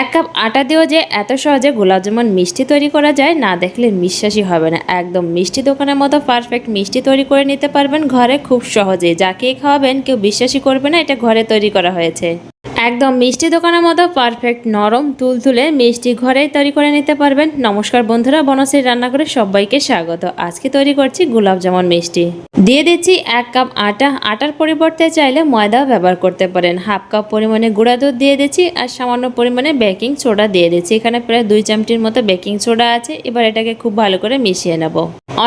এক কাপ আটা দিয়েও যে এত সহজে গোলাপজামুন মিষ্টি তৈরি করা যায়, না দেখলে বিশ্বাসই হবে না। একদম মিষ্টি দোকানের মতো পারফেক্ট মিষ্টি তৈরি করে নিতে পারবেন ঘরে খুব সহজে যাকে খাওয়াবেন কেউ বিশ্বাসই করবে না, এটা ঘরে তৈরি করা হয়েছে। একদম মিষ্টি দোকানের মতো পারফেক্ট নরম তুলতুলে মিষ্টি ঘরেই তৈরি করে নিতে পারবেন। নমস্কার বন্ধুরা বনশ্রী রান্না করে সবাইকে স্বাগত। আজকে তৈরি করছি জামুন মিষ্টি। দিয়ে দিচ্ছি এক কাপ আটা। আটার পরিবর্তে চাইলে ময়দাও ব্যবহার করতে পারেন। হাফ কাপ পরিমাণে গুঁড়া দুধ দিয়ে দিচ্ছি আর সামান্য পরিমাণে বেকিং সোডা দিয়ে দিচ্ছি। এখানে প্রায় দুই চামটির মতো বেকিং সোডা আছে। এবার এটাকে খুব ভালো করে মিশিয়ে নেব।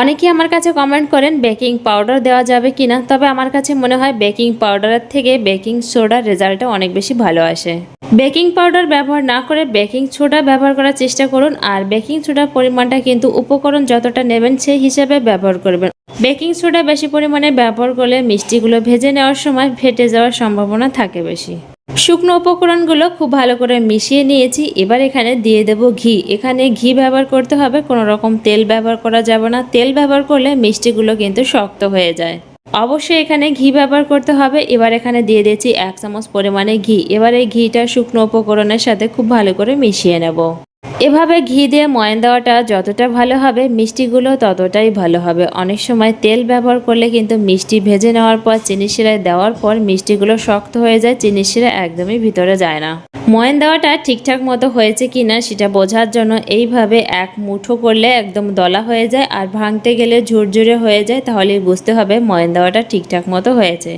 অনেকেই আমার কাছে কমেন্ট করেন বেকিং পাউডার দেওয়া যাবে কিনা? তবে আমার কাছে মনে হয় বেকিং পাউডারের থেকে বেকিং সোডার রেজাল্টটা অনেক বেশি ভালো। আসে। বেকিং পাউডার ব্যবহার না করে বেকিং সোডা ব্যবহার করার চেষ্টা করুন আর বেকিং সোডার পরিমাণটা কিন্তু উপকরণ যতটা নেবেন সেই হিসাবে ব্যবহার করবেন। বেকিং সোডা বেশি পরিমাণে ব্যবহার করলে মিষ্টিগুলো ভেজে নেওয়ার সময় ফেটে যাওয়ার সম্ভাবনা থাকে বেশি। শুকনো উপকরণগুলো খুব ভালো করে মিশিয়ে নিয়েছি, এবার এখানে দিয়ে দেব ঘি। এখানে ঘি ব্যবহার করতে হবে, কোনো রকম তেল ব্যবহার করা যাবে না। তেল ব্যবহার করলে মিষ্টিগুলো কিন্তু শক্ত হয়ে যায়। অবশ্যই এখানে ঘি ব্যবহার করতে হবে। এবার এখানে দিয়ে দিয়েছি এক চামচ পরিমাণে ঘি। এবার এই ঘিটা শুকনো উপকরণের সাথে খুব ভালো করে মিশিয়ে নেব। এভাবে ঘি দিয়ে ময়ান দেওয়াটা যতটা ভালো হবে, মিষ্টিগুলো ততটাই ভালো হবে। অনেক সময় তেল ব্যবহার করলে কিন্তু মিষ্টি ভেজে নেওয়ার পর, চিনি শিরায় দেওয়ার পর মিষ্টিগুলো শক্ত হয়ে যায়, চিনি শিরা একদমই ভিতরে যায় না। ময়ান দেওয়াটা ঠিকঠাক মতো হয়েছে কিনা সেটা বোঝার জন্য এইভাবে এক মুঠো করলে একদম দলা হয়ে যায় আর ভাঙতে গেলে ঝুরঝুরে হয়ে যায়, তাহলেই বুঝতে হবে ময়ান দেওয়াটা ঠিকঠাক মতো হয়েছে।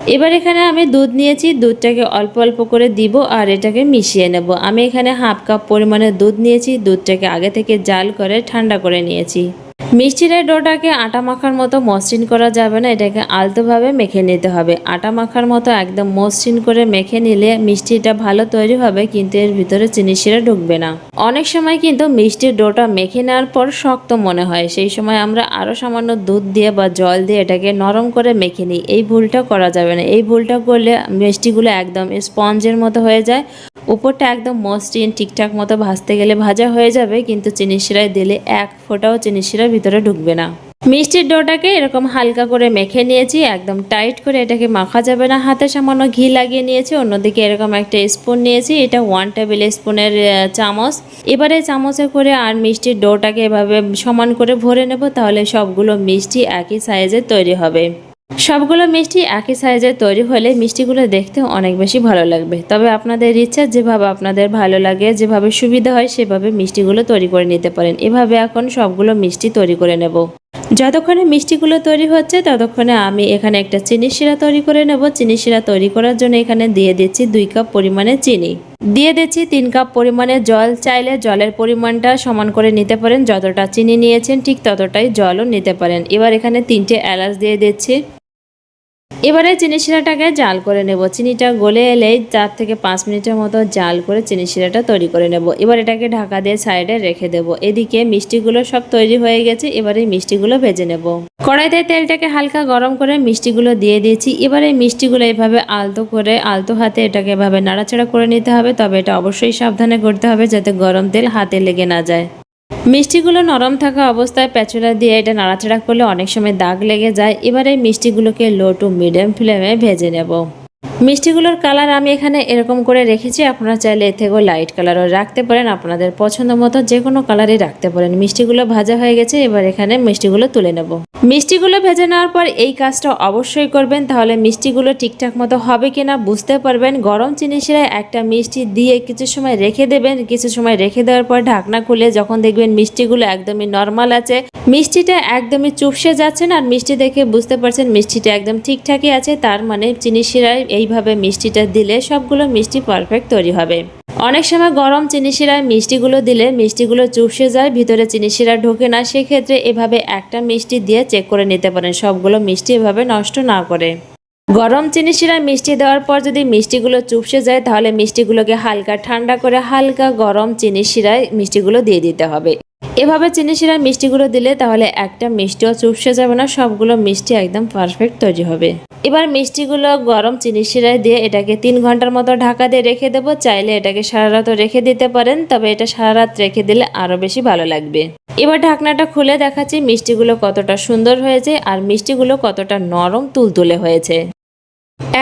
এবার এখানে আমি দুধ নিয়েছি, দুধটাকে অল্প অল্প করে দিব আর এটাকে মিশিয়ে নেব। আমি এখানে হাফ কাপ পরিমাণে দুধ নিয়েছি, দুধটাকে আগে থেকে জাল করে ঠান্ডা করে নিয়েছি। মিষ্টির ডোটাকে আটা মাখার মতো মসৃণ করা যাবে না, এটাকে আলতোভাবে মেখে নিতে হবে। আটা মাখার মতো একদম মসৃণ করে মেখে নিলে মিষ্টিটা ভালো তৈরি হবে, কিন্তু এর ভিতরে চিনি শিরা ঢুকবে না। অনেক সময় কিন্তু মিষ্টির ডোটা মেখে নেওয়ার পর শক্ত মনে হয়, সেই সময় আমরা আরও সামান্য দুধ দিয়ে বা জল দিয়ে এটাকে নরম করে মেখে নিই। এই ভুলটা করা যাবে না। এই ভুলটা করলে মিষ্টিগুলো একদম স্পঞ্জের মতো হয়ে যায়। উপরটা একদম মসৃণ, ঠিকঠাক মতো ভাজতে গেলে ভাজা হয়ে যাবে, কিন্তু চিনি শিরায় দিলে এক ফোঁটাও চিনি শিরা ভিতরে ঢুকবে না। মিষ্টির ডোটাকে এরকম হালকা করে মেখে নিয়েছি, একদম টাইট করে এটাকে মাখা যাবে না। হাতে সামান্য ঘি লাগিয়ে নিয়েছি, অন্যদিকে এরকম একটা স্পুন নিয়েছি, এটা ওয়ান টেবিল স্পুনের চামচ। এবারে চামচে করে আর মিষ্টির ডোটাকে এভাবে সমান করে ভরে নেব, তাহলে সবগুলো মিষ্টি একই সাইজে তৈরি হবে। সবগুলো মিষ্টি একই সাইজে তৈরি হলে মিষ্টিগুলো দেখতে অনেক বেশি ভালো লাগবে। তবে আপনাদের ইচ্ছা যেভাবে আপনাদের ভালো লাগে, যেভাবে সুবিধা হয়, সেভাবে মিষ্টিগুলো তৈরি করে নিতে পারেন। এভাবে এখন সবগুলো মিষ্টি তৈরি করে নেব। যতক্ষণে মিষ্টিগুলো তৈরি হচ্ছে, ততক্ষণে আমি এখানে একটা চিনি শিরা তৈরি করে নেব। চিনি শিরা তৈরি করার জন্য এখানে দিয়ে দিচ্ছি দুই কাপ পরিমাণে চিনি। দিয়ে দিচ্ছি তিন কাপ পরিমাণে জল। চাইলে জলের পরিমাণটা সমান করে নিতে পারেন। যতটা চিনি নিয়েছেন, ঠিক ততটাই জলও নিতে পারেন। এবার এখানে তিনটে এলাচ দিয়ে দিচ্ছি। এবারে চিনি শিরাটাকে জাল করে নেব। চিনিটা গলে এলেই চার থেকে পাঁচ মিনিটের মতো জাল করে চিনি শিরাটা তৈরি করে নেব। এবার এটাকে ঢাকা দিয়ে সাইডে রেখে দেব। এদিকে মিষ্টিগুলো সব তৈরি হয়ে গেছে, এবারে মিষ্টিগুলো ভেজে নেব। কড়াইতে তেলটাকে হালকা গরম করে মিষ্টিগুলো দিয়ে দিয়েছি। এবারে মিষ্টিগুলো এভাবে আলতো করে, আলতো হাতে এটাকে এভাবে নাড়াচাড়া করে নিতে হবে। তবে এটা অবশ্যই সাবধানে করতে হবে যাতে গরম তেল হাতে লেগে না যায়। মিষ্টিগুলো নরম থাকা অবস্থায় প্যাচুলা দিয়ে এটা নাড়াচাড়া করলে অনেক সময় দাগ লেগে যায়। এবারে মিষ্টিগুলোকে লো টু মিডিয়াম ফ্লেমে ভেজে নেব। মিষ্টিগুলোর কালার আমি এখানে এরকম করে রেখেছি। আপনারা চাইলে এর থেকেও লাইট কালারও রাখতে পারেন। আপনাদের পছন্দ মতো যে কোনো কালারই রাখতে পারেন। মিষ্টিগুলো ভাজা হয়ে গেছে, এবার এখানে মিষ্টিগুলো তুলে নেব। মিষ্টিগুলো ভেজে নেওয়ার পর এই কাজটা অবশ্যই করবেন। তাহলে মিষ্টিগুলো ঠিকঠাক মতো হবে কিনা বুঝতে পারবেন। গরম চিনি শিরায় একটা মিষ্টি দিয়ে কিছু সময় রেখে দেবেন। কিছু সময় রেখে দেওয়ার পর ঢাকনা খুলে যখন দেখবেন মিষ্টিগুলো একদমই নর্মাল আছে। মিষ্টিটা একদমই চুপসে যাচ্ছে না। আর মিষ্টি দেখে বুঝতে পারছেন মিষ্টিটা একদম ঠিকঠাকই আছে। তার মানে চিনি শিরায় এইভাবে মিষ্টিটা দিলে সবগুলো মিষ্টি পারফেক্ট তৈরি হবে। অনেক সময় গরম চিনি শিরায় মিষ্টিগুলো দিলে মিষ্টিগুলো চুপসে যায়, ভিতরে চিনি শিরা ঢোকে না, সেক্ষেত্রে এভাবে একটা মিষ্টি দিয়ে চেক করে নিতে পারেন, সবগুলো মিষ্টি এভাবে নষ্ট না করে। গরম চিনি শিরা মিষ্টি দেওয়ার পর যদি মিষ্টিগুলো চুপসে যায়, তাহলে মিষ্টিগুলোকে হালকা ঠান্ডা করে হালকা গরম চিনি শিরায় মিষ্টিগুলো দিয়ে দিতে হবে। এভাবে চিনি শিরার মিষ্টিগুলো দিলে তাহলে একটা মিষ্টিও চুপসে যাবে না, সবগুলো মিষ্টি একদম পারফেক্ট তৈরি হবে। এবার মিষ্টিগুলো গরম চিনি শিরায় দিয়ে এটাকে তিন ঘণ্টার মতো ঢাকা দিয়ে রেখে দেবো। চাইলে এটাকে সারা রাতও রেখে দিতে পারেন, তবে এটা সারা রাত রেখে দিলে আরও বেশি ভালো লাগবে। এবার ঢাকনাটা খুলে দেখাচ্ছি মিষ্টিগুলো কতটা সুন্দর হয়েছে আর মিষ্টিগুলো কতটা নরম তুলতুলে হয়েছে।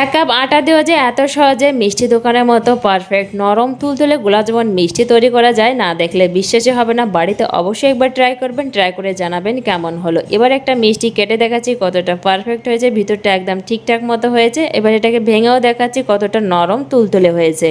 এক কাপ আটা দেওয়া যে এত সহজে মিষ্টি দোকানের মতো পারফেক্ট নরম তুলতুলে গোলাপ যেমন মিষ্টি তৈরি করা যায়, না দেখলে বিশ্বাসই হবে না, বাড়িতে অবশ্যই একবার ট্রাই করবেন ট্রাই করে জানাবেন কেমন হলো। এবার একটা মিষ্টি কেটে দেখাচ্ছি কতটা পারফেক্ট হয়েছে, ভিতরটা একদম ঠিকঠাক মতো হয়েছে, এবার এটাকে ভেঙেও দেখাচ্ছি কতটা নরম তুলতুলে হয়েছে।